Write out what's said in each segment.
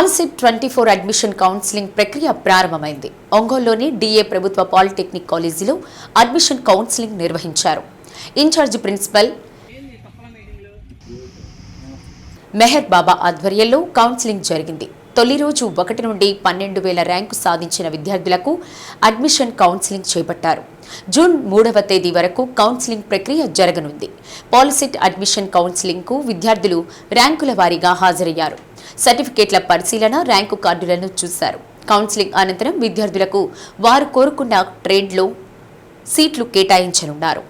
POLYCET twenty four admission counselling ప్రక్రియ ప్రారంభమైంది. ఒంగోలులోని డిఏ ప్రభుత్వ పాలిటెక్నిక్ కాలేజీలో అడ్మిషన్ కౌన్సిలింగ్ నిర్వహించారు. ఇన్ఛార్జి ప్రిన్సిపల్ మెహర్ బాబా ఆధ్వర్యంలో కౌన్సిలింగ్ జరిగింది. తొలి రోజు ఒకటి నుండి పన్నెండు వేల ర్యాంకు సాధించిన విద్యార్థులకు అడ్మిషన్ కౌన్సిలింగ్ చేపట్టారు. జూన్ మూడవ తేదీ వరకు కౌన్సిలింగ్ ప్రక్రియ జరగనుంది. పాలిసెట్ అడ్మిషన్ కౌన్సిలింగ్కు విద్యార్థులు ర్యాంకుల వారీగా హాజరయ్యారు. సర్టిఫికేట్ల పరిశీలన ర్యాంకు కార్డులను చూశారు. కౌన్సిలింగ్ అనంతరం విద్యార్థులకు వారు కోరుకున్న ట్రేడ్లో సీట్లు కేటాయించనున్నారు.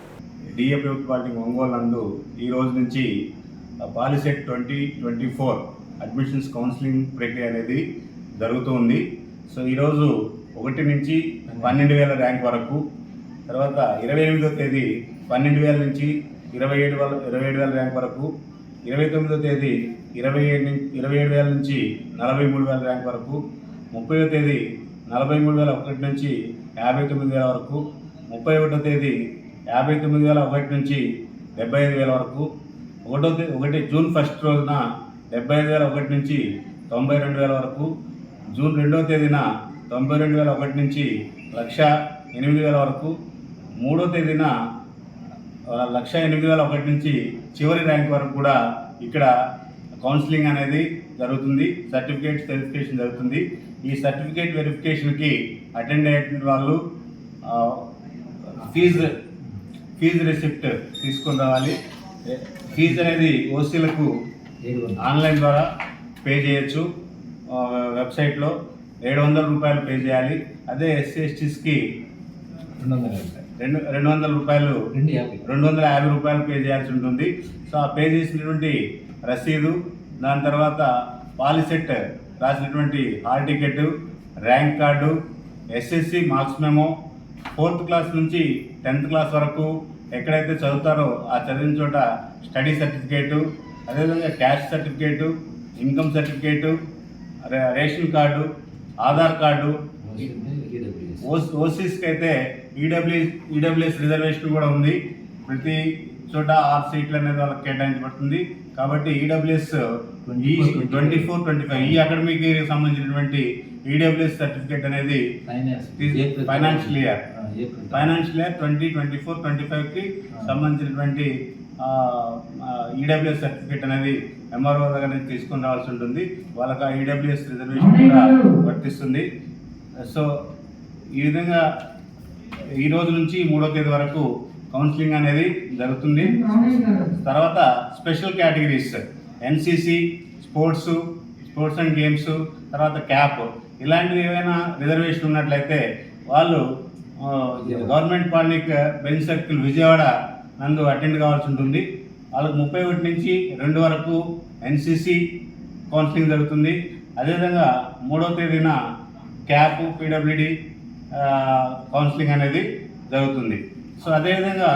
ఒంగోలు నందు ఈ రోజు నుంచి POLYCET twenty twenty four admissions counselling ప్రక్రియ అనేది జరుగుతూ ఉంది సో ఈరోజు ఒకటి నుంచి పన్నెండు వేల ర్యాంక్ వరకు తర్వాత ఇరవై ఎనిమిదో తేదీ పన్నెండు వేల నుంచి ఇరవై ఏడు వేల ఇరవై ఏడు వేల ర్యాంక్ వరకు ఇరవై తొమ్మిదో తేదీ ఇరవై ఏడు ఇరవై ఏడు వేల నుంచి నలభై మూడు వేల ర్యాంక్ వరకు ముప్పైవ తేదీ నలభై మూడు వేల ఒకటి నుంచి యాభై తొమ్మిది వేల వరకు ముప్పై ఒకటో తేదీ యాభై తొమ్మిది వేల ఒకటి నుంచి డెబ్బై ఐదు వేల వరకు ఒకటో ఒకటి జూన్ ఫస్ట్ రోజున డెబ్బై ఐదు వేల ఒకటి నుంచి తొంభై రెండు వేల వరకు జూన్ రెండవ తేదీన తొంభై రెండు వేల ఒకటి నుంచి లక్ష ఎనిమిది వేల వరకు మూడో తేదీన లక్ష ఎనిమిది వేల ఒకటి నుంచి చివరి ర్యాంక్ వరకు కూడా ఇక్కడ కౌన్సిలింగ్ అనేది జరుగుతుంది సర్టిఫికేట్ వెరిఫికేషన్ జరుగుతుంది. ఈ సర్టిఫికేట్ వెరిఫికేషన్కి అటెండ్ అయ్యేటువంటి వాళ్ళు ఫీజు ఫీజు రిసిప్ట్ తీసుకుని రావాలి. ఫీజు అనేది ఓసీలకు ఆన్లైన్ ద్వారా పే చేయొచ్చు. వెబ్సైట్లో ఏడు వందల రూపాయలు పే చేయాలి. అదే ఎస్సీ ఎస్టీస్కి రెండు వందల రెండు రెండు వందల రూపాయలు రెండు వందల యాభై రూపాయలు పే చేయాల్సి ఉంటుంది. సో ఆ పే చేసినటువంటి రసీదు దాని తర్వాత పాలిసెట్ రాసినటువంటి hall ticket rank card SSC marks memo fourth class నుంచి టెన్త్ క్లాస్ వరకు ఎక్కడైతే చదువుతారో ఆ చదివిన చోట స్టడీ సర్టిఫికేటు అదేవిధంగా caste certificate income certificate ration card Aadhaar card ఓసీస్కి అయితే ఈడబ్ల్యూ ఈడబ్ల్యూఎస్ రిజర్వేషన్ కూడా ఉంది. ప్రతి చోట ఆరు సీట్లు అనేది వాళ్ళకి కేటాయించబడుతుంది. కాబట్టి ఈడబ్ల్యూఎస్ ఈ ట్వంటీ ఫోర్ ట్వంటీ ఫైవ్ ఈ అకాడమీకి సంబంధించినటువంటి ఈడబ్ల్యూఎస్ సర్టిఫికేట్ అనేది financial year. Financial year twenty twenty four twenty ఫైవ్కి సంబంధించినటువంటి ఈడబ్ల్యూఎస్ సర్టిఫికేట్ అనేది ఎంఆర్ఓ దగ్గర నుంచి తీసుకొని రావాల్సి ఉంటుంది. వాళ్ళకి ఆ ఈడబ్ల్యూఎస్ రిజర్వేషన్ కూడా వర్తిస్తుంది. సో ఈ విధంగా ఈ రోజు నుంచి మూడో తేదీ వరకు కౌన్సిలింగ్ అనేది జరుగుతుంది. తర్వాత special categories NCC sports sports and games తర్వాత క్యాప్. ఇలాంటివి ఏవైనా రిజర్వేషన్ ఉన్నట్లయితే వాళ్ళు government polytechnic Benz circle Vijayawada నందు అటెండ్ కావాల్సి ఉంటుంది. వాళ్ళకి ముప్పై ఒకటి నుంచి రెండు వరకు ఎన్సిసి కౌన్సిలింగ్ జరుగుతుంది. అదేవిధంగా మూడవ తేదీన క్యాప్ పీడబ్ల్యూడి కౌన్సిలింగ్ అనేది జరుగుతుంది. సో అదేవిధంగా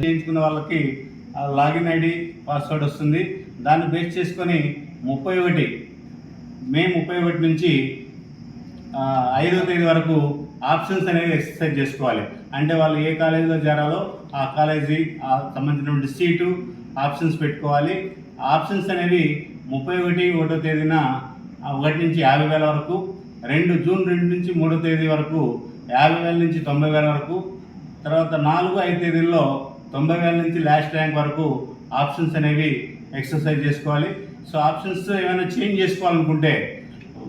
చేయించుకున్న వాళ్ళకి లాగిన్ ఐడి పాస్వర్డ్ వస్తుంది. దాన్ని బేస్ చేసుకొని ముప్పై ఒకటి మే ముప్పై ఒకటి నుంచి ఐదవ ఐదో తేదీ వరకు ఆప్షన్స్ అనేది ఎక్సర్సైజ్ చేసుకోవాలి. అంటే వాళ్ళు ఏ కాలేజీలో చేరాలో ఆ కాలేజీ ఆ సంబంధించినటువంటి సీటు ఆప్షన్స్ పెట్టుకోవాలి. ఆప్షన్స్ అనేవి ముప్పై ఒకటి ఒకటో తేదీన ఒకటి నుంచి యాభై వేల వరకు రెండు జూన్ రెండు నుంచి మూడో తేదీ వరకు యాభై వేల నుంచి తొంభై వేల వరకు తర్వాత నాలుగు ఐదు తేదీల్లో తొంభై వేల నుంచి లాస్ట్ ర్యాంక్ వరకు ఆప్షన్స్ అనేవి ఎక్సర్సైజ్ చేసుకోవాలి. సో ఆప్షన్స్ ఏమైనా చేంజ్ చేసుకోవాలనుకుంటే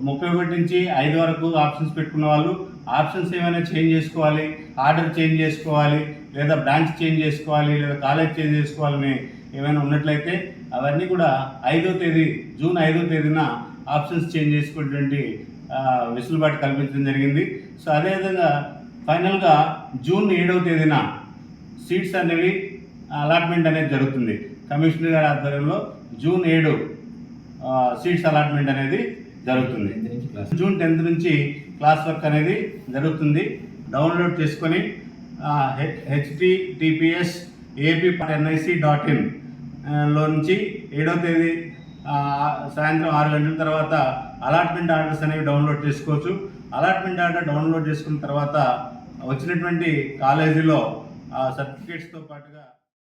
ముప్పై ఒకటి నుంచి ఐదు వరకు ఆప్షన్స్ పెట్టుకున్న వాళ్ళు ఆప్షన్స్ ఏమైనా చేంజ్ చేసుకోవాలి ఆర్డర్ చేంజ్ చేసుకోవాలి లేదా బ్రాంచ్ చేంజ్ చేసుకోవాలి లేదా కాలేజ్ చేంజ్ చేసుకోవాలని ఏమైనా ఉన్నట్లయితే అవన్నీ కూడా ఐదో తేదీ జూన్ ఐదో తేదీన ఆప్షన్స్ చేంజ్ చేసుకునేటువంటి వెసులుబాటు కల్పించడం జరిగింది. సో అదేవిధంగా ఫైనల్గా జూన్ ఏడవ తేదీన సీట్స్ అనేవి అలాట్మెంట్ అనేది జరుగుతుంది. కమిషనర్ గారి ఆధ్వర్యంలో జూన్ ఏడు సీట్స్ అలాట్మెంట్ అనేది జరుగుతుంది. జూన్ టెన్త్ నుంచి క్లాస్ వర్క్ అనేది జరుగుతుంది. డౌన్లోడ్ చేసుకొని హెచ్టిటిపిఎస్ ఏపీ ఎన్ఐసి డాట్ ఇన్లో నుంచి ఏడో తేదీ సాయంత్రం ఆరు గంటల తర్వాత అలాట్మెంట్ ఆర్డర్స్ అనేవి డౌన్లోడ్ చేసుకోవచ్చు. అలాట్మెంట్ ఆర్డర్ డౌన్లోడ్ చేసుకున్న తర్వాత వచ్చినటువంటి కాలేజీలో సర్టిఫికేట్స్తో పాటుగా